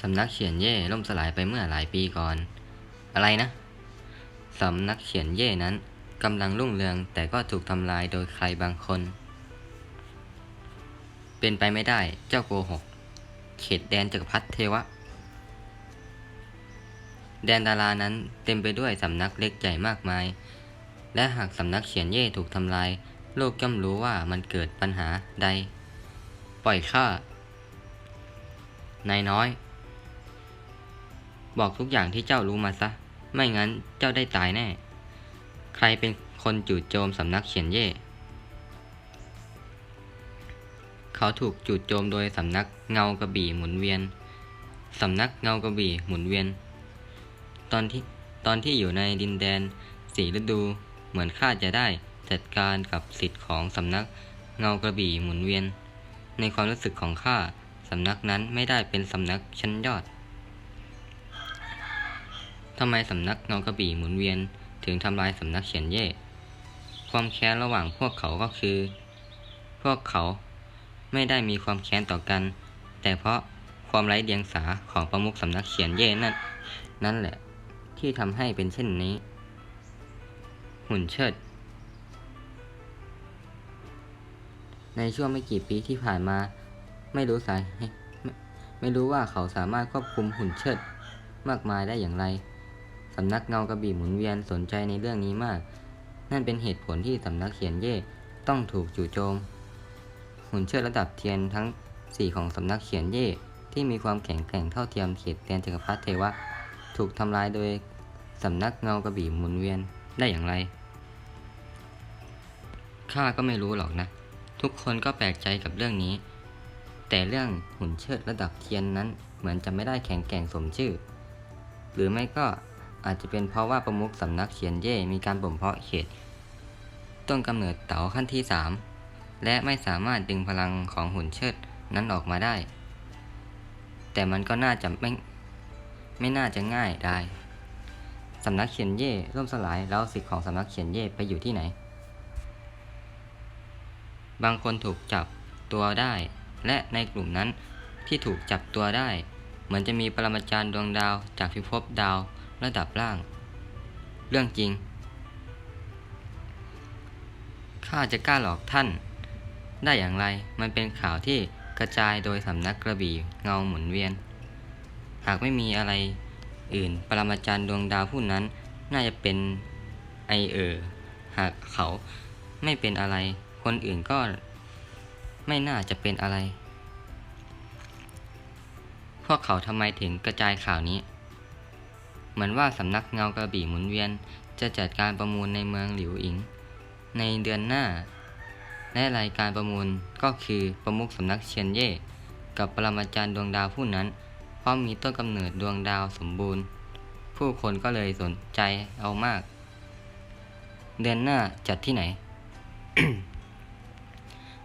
สำนักเขียนเย่ล่มสลายไปเมื่อหลายปีก่อน อะไรนะ สำนักเขียนเย่นั้นกำลังรุ่งเรืองแต่ก็ถูกทำลายโดยใครบางคน เป็นไปไม่ได้เจ้าโกหก เขตแดนจักรพรรดิเทวะ แดนดารานั้นเต็มไปด้วยสำนักเล็กใหญ่มากมาย และหากสำนักเขียนเย่ถูกทำลาย โลกย่อมรู้ว่ามันเกิดปัญหาใด ปล่อยข้านายน้อย บอกทุกอย่างที่เจ้ารู้มาซะ ไม่งั้นเจ้าได้ตายแน่ ใครเป็นคนจู่โจมสำนักเขียนเย่ เขาถูกจู่โจมโดยสำนักเงากระบี่หมุนเวียน สำนักเงากระบี่หมุนเวียน ตอนที่ตอนที่อยู่ในดินแดนสีฤดูเหมือนข้าจะได้จัดการกับสิทธิ์ของสำนักเงากระบี่หมุนเวียน ในความรู้สึกของข้าสำนักนั้นไม่ได้เป็นสำนักชั้นยอด ทำไมสำนักเงากระบี่หมุนเวียนถึงทำลายสำนักเขียนเย่ ความแค้นระหว่างพวกเขาก็คือ พวกเขาไม่ได้มีความแค้นต่อกัน แต่เพราะความไร้เดียงสาของประมุขสำนักเขียนเย่นั่นนั่นแหละที่ทำให้เป็นเช่นนี้ หุ่นเชิด ในช่วงไม่กี่ปีที่ผ่านมา ไม่รู้สาไมไม่รู้ว่าเขาสามารถควบคุมหุ่นเชิดมากมายได้อย่างไร สำนักเงากระบี่หมุนเวียนสนใจในเรื่องนี้มาก นั่นเป็นเหตุผลที่สำนักเขียนเย่ต้องถูกจู่โจม หุ่นเชิดระดับเทียนทั้ง 4 ของสำนักเขียนเย่ที่มีความแข็งแกร่งเท่าเทียมเขตแดนจักรพรรดิเทวะ ถูกทำลายโดยสำนักเงากระบี่หมุนเวียนได้อย่างไร ข้าก็ไม่รู้หรอกนะ ทุกคนก็แปลกใจกับเรื่องนี้ แต่เรื่องหุ่นเชิดระดับเทียนนั้นเหมือนจะไม่ได้แข็งแกร่งสมชื่อ หรือไม่ก็ อาจจะเป็นเพราะว่าประมุขสำนักเขียนเย่ มีการบ่มเพาะเขต ต้นกำเนิดเต๋าขั้นที่ 3 และไม่สามารถดึงพลังของหุ่นเชิดนั้นออกมาได้ แต่มันก็น่าจะไม่ไม่น่าจะง่ายได้สำนักเขียนเย่ร่มสลายแล้วสิทธิ์ของสำนักเขียนเย่ไปอยู่ที่ไหน บางคนถูกจับตัวได้ และในกลุ่มนั้นที่ถูกจับตัวได้ เหมือนจะมีปรมาจารย์ดวงดาวจากพิภพดาว ระดับล่าง เรื่องจริง ข้าจะกล้าหลอกท่าน ได้อย่างไร มันเป็นข่าวที่กระจายโดยสำนักกระบี่เงาหมุนเวียน หากไม่มีอะไรอื่น ปรมาจารย์ดวงดาวผู้นั้น น่าจะเป็นไอเออหากเขาไม่เป็นอะไร คนอื่นก็ไม่น่าจะเป็นอะไร พวกเขาทำไมถึงกระจายข่าวนี้ มือนว่าสำนักเงากระบี่หมุนเวียน จะจัดการประมูลในเมืองหลิวอิง ในเดือนหน้า และรายการประมูลก็คือประมุขสำนักเชียนเย่ กับปรมาจารย์ดวงดาวผู้นั้น เพราะมีต้นกำเนิดดวงดาวสมบูรณ์ ผู้คนก็เลยสนใจเอามาก เดือนหน้าจัดที่ไหน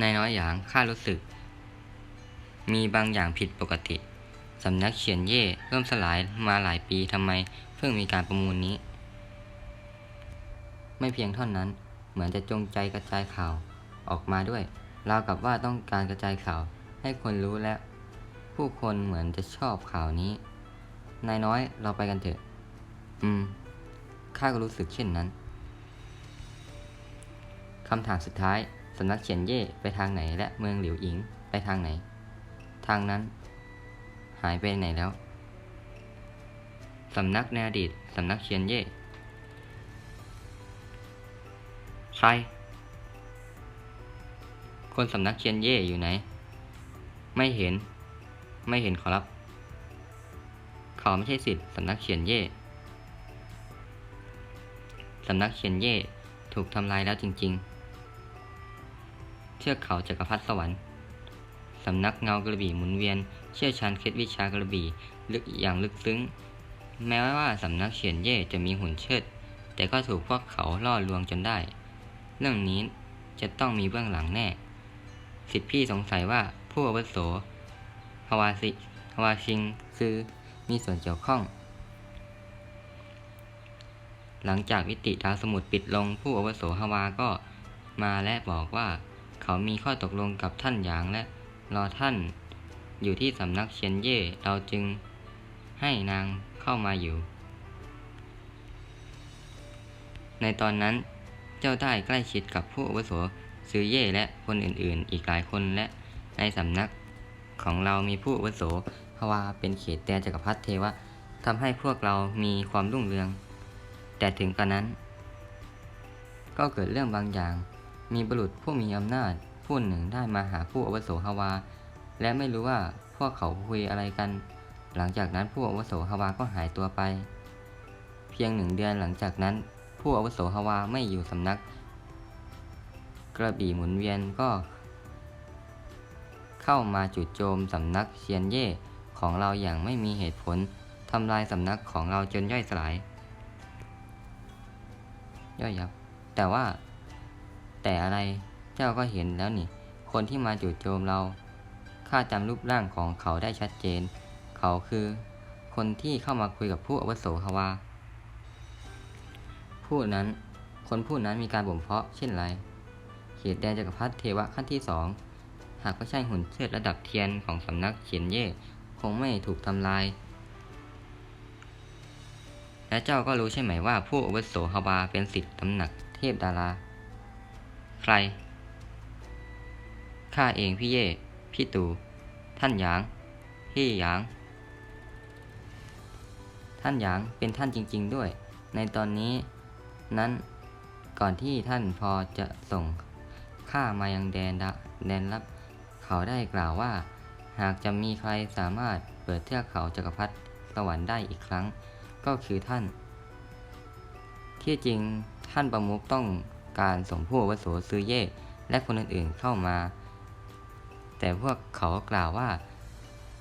นายน้อยหยางข้ารู้สึก มีบางอย่างผิดปกติ สำนักเขียนเย่เริ่มสลายมาหลายปีทำไมเพิ่งมีการประมูลนี้ ไม่เพียงเท่านั้น เหมือนจะจงใจกระจายข่าวออกมาด้วยราวกับว่าต้องการกระจายข่าวให้คนรู้และ ผู้คนเหมือนจะชอบข่าวนี้ นายน้อยเราไปกันเถอะ อืมข้าก็รู้สึกเช่นนั้นคำถามสุดท้ายสำนักเขียนเย่ไปทางไหนและเมืองหลิวอิงไปทางไหน ทางนั้น หายไปไหนแล้ว สำนักในอดีต สำนักเขียนเย่ ใคร คนสำนักเขียนเย่อยู่ไหน ไม่เห็น ไม่เห็นขอรับ เขาไม่ใช่สิทธิ์สำนักเขียนเย่ สำนักเขียนเย่ถูกทำลายแล้วจริง ๆเชือกเขาจักรพรรดิสวรรค์สำนักเงากระบี่หมุนเวียน เชี่ยวชาญเคล็ดวิชากระบี่ลึกอย่างลึกซึ้ง แม้ว่าสำนักเขียนเย่จะมีหุ่นเชิด แต่ก็ถูกพวกเขาล่อลวงจนได้ เรื่องนี้จะต้องมีเบื้องหลังแน่ สิทธิพี่สงสัยว่าผู้อาวุโสฮาวาซิฮาวาชิงซือมีส่วนเกี่ยวข้อง หลังจากวิติดาวสมุทรปิดลงผู้อาวุโสฮาวาก็มาและบอกว่า เขามีข้อตกลงกับท่านหยางและรอท่าน อยู่ที่สำนักเชียนเย่เราจึงให้นางเข้ามาอยู่ ในตอนนั้นเจ้าได้ใกล้ชิดกับผู้อาวุโสซือเย่และคนอื่นๆ อีกหลายคนและในสำนักของเรามีผู้อาวุโสฮาวาเป็นเขตแดนจักรพรรดิเทวะทำให้พวกเรามีความรุ่งเรือง แต่ถึงกระนั้น ก็เกิดเรื่องบางอย่าง มีบุรุษผู้มีอำนาจผู้หนึ่งได้มาหาผู้อาวุโสฮาวา และไม่รู้ว่าพวกเขาคุยอะไรกัน หลังจากนั้นผู้อาวุโสฮาวาก็หายตัวไป เพียงหนึ่งเดือนหลังจากนั้น ผู้อาวุโสฮาวาไม่อยู่สำนัก กระบี่หมุนเวียนก็ เข้ามาจู่โจมสำนักเชียนเย่ของเราอย่างไม่มีเหตุผลทำลายสำนักของเราจนย่อยสลาย ย่อยยับ แต่ว่า แต่อะไรเจ้าก็เห็นแล้วนี่ คนที่มาจู่โจมเรา ข้าจำรูปร่างของเขาได้ชัดเจน เขาคือ คนที่เข้ามาคุยกับผู้อวโสฮาวา ผู้นั้น คนผู้นั้นมีการบ่มเพาะเช่นไร เขตแดนจักรพรรดิเทวะขั้นที่สอง หากไม่ใช่หุ่นเชิดระดับเทียนของสำนักเฉียนเย่คงไม่ถูกทำลาย และเจ้าก็รู้ใช่ไหมว่าผู้อวโสฮาวาเป็นสิทธิ์ตำหนักเทพดารา ใคร ข้าเองพี่เย่ พี่ตูท่านหยางพี่หยาง ท่านหยางเป็นท่านจริง ๆ ด้วย ในตอนนี้นั้นก่อนที่ท่านพอจะส่งข้ามายังแดนดะแดนลับ เขาได้กล่าวว่า หากจะมีใครสามารถเปิดเทือกเขาจักรพรรดิสวรรค์ได้อีกครั้ง ก็คือท่าน ที่จริงท่านประมุขต้องการส่งผู้อาวุโสซื้อเย่และคนอื่นๆเข้ามา แต่พวกเขากล่าวว่า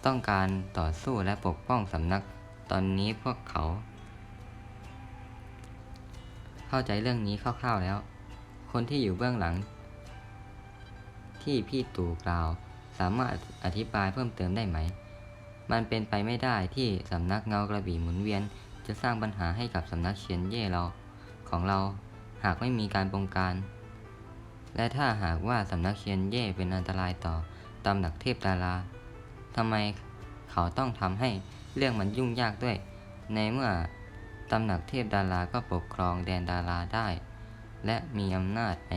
ต้องการต่อสู้และปกป้องสำนัก ตอนนี้พวกเขา เข้าใจเรื่องนี้คร่าวๆแล้ว คนที่อยู่เบื้องหลัง ที่พี่ตู่กล่าว สามารถอธิบายเพิ่มเติมได้ไหม มันเป็นไปไม่ได้ที่สำนักเงากระบี่หมุนเวียน จะสร้างปัญหาให้กับสำนักเชียนเย่เราของเราหากไม่มีการบงการ และถ้าหากว่าสำนักเชียนเย่เป็นอันตรายต่อ ตำหนักเทพดาราทำไมเขาต้องทำให้เรื่องมันยุ่งยากด้วย ในเมื่อตำหนักเทพดาราก็ปกครองแดนดาราได้ และมีอำนาจใน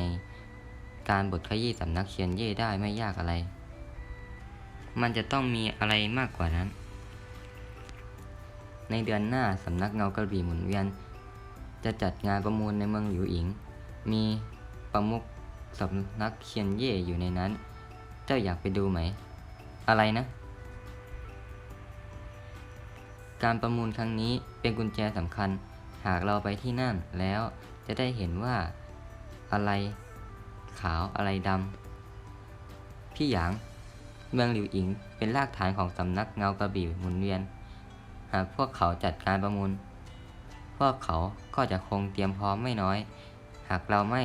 การบทขยี้สำนักเชียนเย่ได้ไม่ยากอะไร มันจะต้องมีอะไรมากกว่านั้น ในเดือนหน้าสำนักเงากระบี่หมุนเวียน จะจัดงานประมูลในเมืองหลิวอิง มีประมุขสำนักเชียนเย่อยู่ในนั้น จ้าอยากไปดูไหม อะไรนะ การประมูลครั้งนี้เป็นกุญแจสำคัญ หากเราไปที่นั่นแล้วจะได้เห็นว่าอะไรขาวอะไรดำ พี่หยาง เมืองหลิวอิงเป็นรากฐานของสำนักเงากระบี่หมุนเวียน หากพวกเขาจัดการประมูล พวกเขาก็จะคงเตรียมพร้อมไม่น้อย หากเราไม่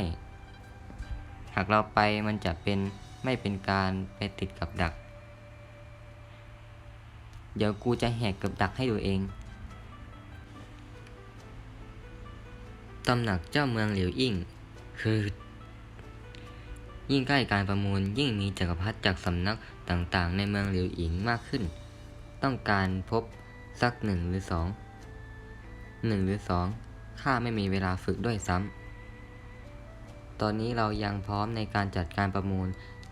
หากเราไปมันจะเป็น ไม่เป็นการไปติดกับดัก เดี๋ยวกูจะแหกกับดักให้ดูเอง ตำหนักเจ้าเมืองเหลิวอิ่ง คือ ยิ่งใกล้การประมูลยิ่งมีจักรพรรดิจากสำนักต่างๆ ในเมืองเหลิวอิงมากขึ้น ต้องการพบสักหนึ่งหรือสองหนึ่งหรือสองข้าไม่มีเวลาฝึกด้วยซ้ำตอนนี้เรายังพร้อมในการจัดการประมูล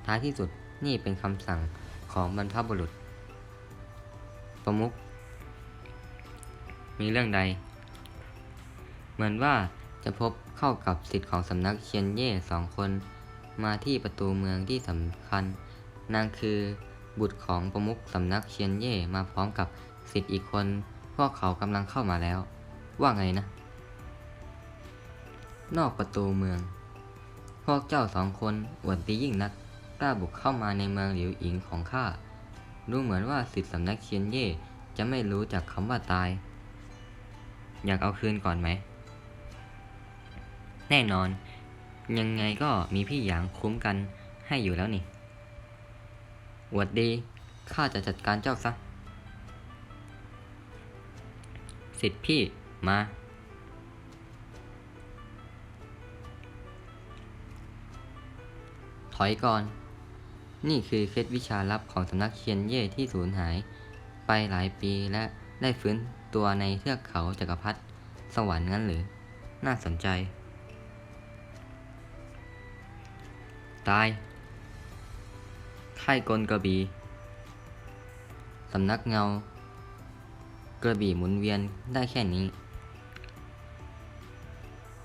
ท้ายที่สุดนี่เป็นคำสั่งของบรรพบุรุษ ประมุขมีเรื่องใด เหมือนว่าจะพบเข้ากับสิทธิ์ของสำนักเชียนเย่สองคน มาที่ประตูเมืองที่สำคัญ นางคือบุตรของประมุขสำนักเชียนเย่มาพร้อมกับสิทธิ์อีกคน พวกเขากำลังเข้ามาแล้ว ว่าไงนะ นอกประตูเมือง พวกเจ้าสองคนอวดดียิ่งนัก กล้าบุกเข้ามาในเมืองหลิวอิงของข้า ดูเหมือนว่าสิทธิสำนักเชียนเย่จะไม่รู้จักคำว่าตาย อยากเอาคืนก่อนไหม แน่นอน ยังไงก็มีพี่หยางคุ้มกันให้อยู่แล้วนี่อวดดีข้าจะจัดการเจ้าซะ สิทธิพี่มา ถอยก่อน นี่คือเคล็ดวิชาลับของสำนักเคียนเย่ที่สูญหาย ไปหลายปีและได้ฟื้นตัวในเทือกเขาจักรพรรดิสวรรค์งั้นหรือ น่าสนใจ ตายค่ายกลกระบี่สำนักเงา กระบี่หมุนเวียนได้แค่นี้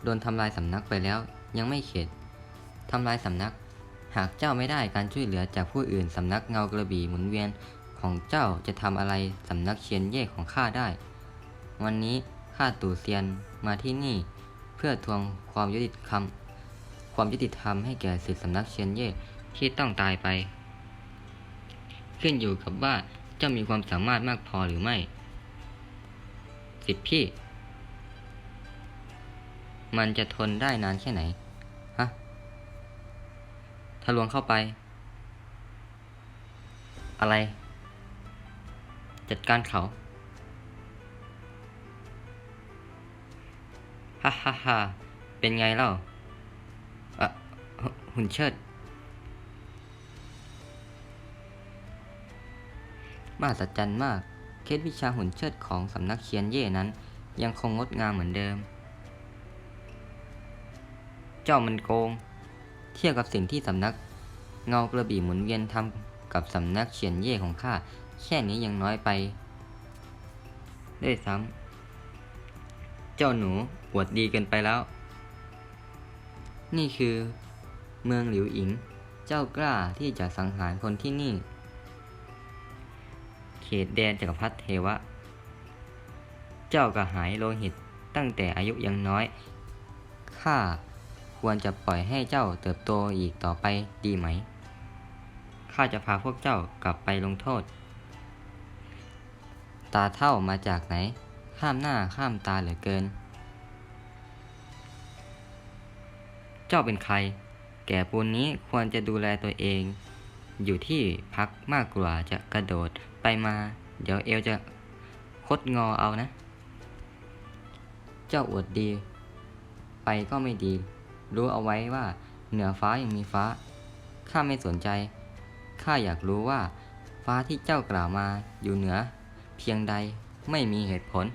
โดนทำลายสำนักไปแล้วยังไม่เข็ดทำลายสำนัก หากเจ้าไม่ได้การช่วยเหลือจากผู้อื่นสำนักเงากระบี่หมุนเวียนของเจ้าจะทำอะไรสำนักเชียนเย่ของข้าได้ วันนี้ข้าตู่เซียนมาที่นี่ เพื่อทวงความยุติธรรมความยุติธรรมให้แก่สิทธิสำนักเชียนเย่ที่ต้องตายไป ขึ้นอยู่กับว่าเจ้ามีความสามารถมากพอหรือไม่ สิทธิพี่ มันจะทนได้นานแค่ไหน ทะลวงเข้าไป อะไร จัดการเขาฮ่าฮ่าฮ่าเป็นไงเล่าอะหุ่นเชิด มหัศจรรย์มาก เคล็ดวิชาหุ่นเชิดของสำนักเคียนเย่นั้น ยังคงงดงามเหมือนเดิม เจ้ามันโกง เทียบกับสิ่งที่สำนักเงากระบี่หมุนเวียนทำกับสำนักเฉียนเย่ของข้าแค่นี้ยังน้อยไปด้วยซ้ำเจ้าหนูอวดดีเกินไปแล้ว นี่คือเมืองหลิวอิง เจ้ากล้าที่จะสังหารคนที่นี่ เขตแดนจักรพรรดิเทวะ เจ้ากระหายโลหิตตั้งแต่อายุยังน้อยข้า ควรจะปล่อยให้เจ้าเติบโตอีกต่อไปดีไหม ข้าจะพาพวกเจ้ากลับไปลงโทษ ตาเท่ามาจากไหน ข้ามหน้าข้ามตาเหลือเกิน เจ้าเป็นใคร แก่ปูนนี้ควรจะดูแลตัวเอง อยู่ที่พักมากกว่าจะกระโดดไปมา เดี๋ยวเอวจะคดงอเอานะ เจ้าอวดดี ไปก็ไม่ดี รู้เอาไว้ว่าเหนือฟ้ายังมีฟ้า ข้าไม่สนใจ ข้าอยากรู้ว่า ฟ้าที่เจ้ากล่าวมาอยู่เหนือ เพียงใดไม่มีเหตุผล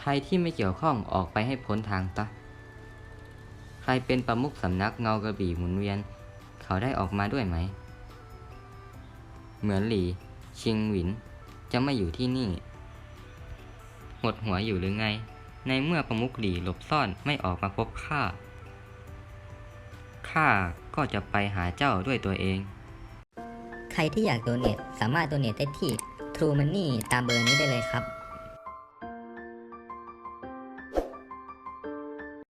ใครที่ไม่เกี่ยวข้องออกไปให้พ้นทางตะ ใครเป็นประมุขสำนักเงากระบี่หมุนเวียน เขาได้ออกมาด้วยไหม เหมือนหลี่ชิงหวินจะไม่อยู่ที่นี่ หดหัวอยู่หรือไง ในเมื่อประมุขหลีหลบซ่อนไม่ออกมาพบข้า ข้าก็จะไปหาเจ้าด้วยตัวเอง ใครที่อยากโดเนทสามารถโดเนทได้ที่ True Money ตามเบอร์นี้ได้เลยครับ